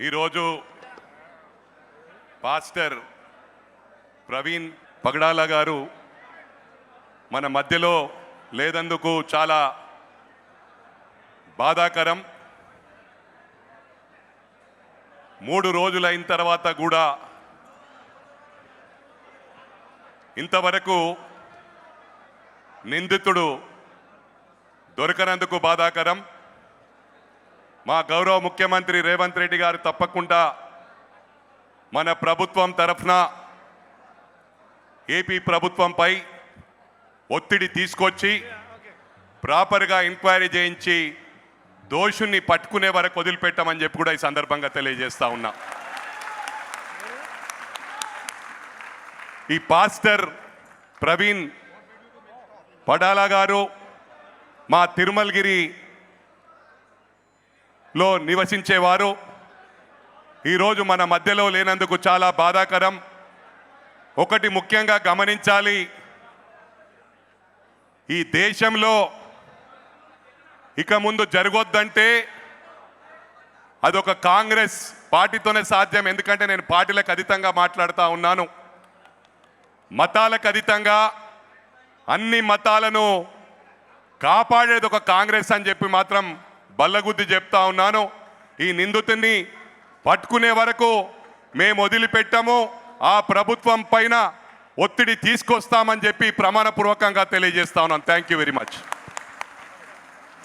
ఈరోజు పాస్టర్ ప్రవీణ్ పగడాల గారు మన మధ్యలో లేదందుకు చాలా బాధాకరం. మూడు రోజులైన తర్వాత కూడా ఇంతవరకు నిందితుడు దొరకనందుకు బాధాకరం. మా గౌరవ ముఖ్యమంత్రి రేవంత్ రెడ్డి గారు తప్పకుండా మన ప్రభుత్వం తరఫున ఏపీ ప్రభుత్వంపై ఒత్తిడి తీసుకొచ్చి ప్రాపర్గా ఎంక్వైరీ చేయించి దోషుణ్ణి పట్టుకునే వరకు వదిలిపెట్టామని చెప్పి కూడా ఈ సందర్భంగా తెలియజేస్తా ఉన్నా. ఈ పాస్టర్ ప్రవీణ్ పడాలా గారు మా తిరుమలగిరి లో నివసించేవారు. ఈరోజు మన మధ్యలో లేనందుకు చాలా బాధాకరం. ఒకటి ముఖ్యంగా గమనించాలి. ఈ దేశంలో ఇక ముందు జరగొద్దంటే అదొక కాంగ్రెస్ పార్టీతోనే సాధ్యం. ఎందుకంటే నేను పార్టీలకు అతీతంగా మాట్లాడుతూ ఉన్నాను. మతాలకు అతీతంగా అన్ని మతాలను కాపాడేది ఒక కాంగ్రెస్ అని చెప్పి మాత్రం బల్లగుద్ది చెప్తా ఉన్నాను. ఈ నిందితుడిని పట్టుకునే వరకు మేము వదిలిపెట్టాము. ఆ ప్రభుత్వం పైన ఒత్తిడి తీసుకొస్తామని చెప్పి ప్రమాణపూర్వకంగా తెలియజేస్తా ఉన్నాను. Thank you very much